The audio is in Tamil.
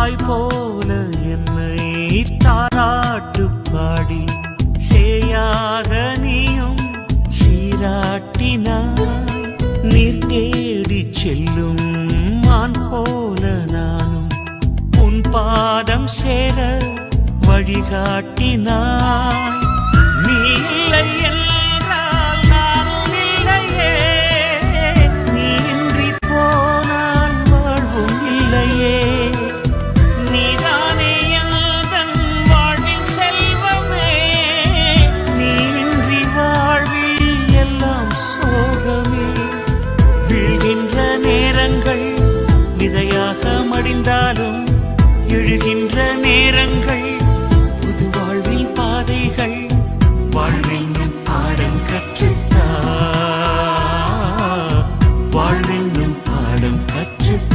தாய் போல என்னை தாராட்டு பாடி. சேயாக நீயும் சீராட்டினாய். நீர் தேடி செல்லும் மான் போல நானும் உன் பாதம் சேர வழிகாட்டினாய். மடிந்தாலும் எழுகின்ற நேரங்கள் புது வாழ்வில் பாதைகள் வாழ்வென்னும் பாடம் கற்றுத்தா வாழ்வென்னும் பாடம் கற்றுத்தா.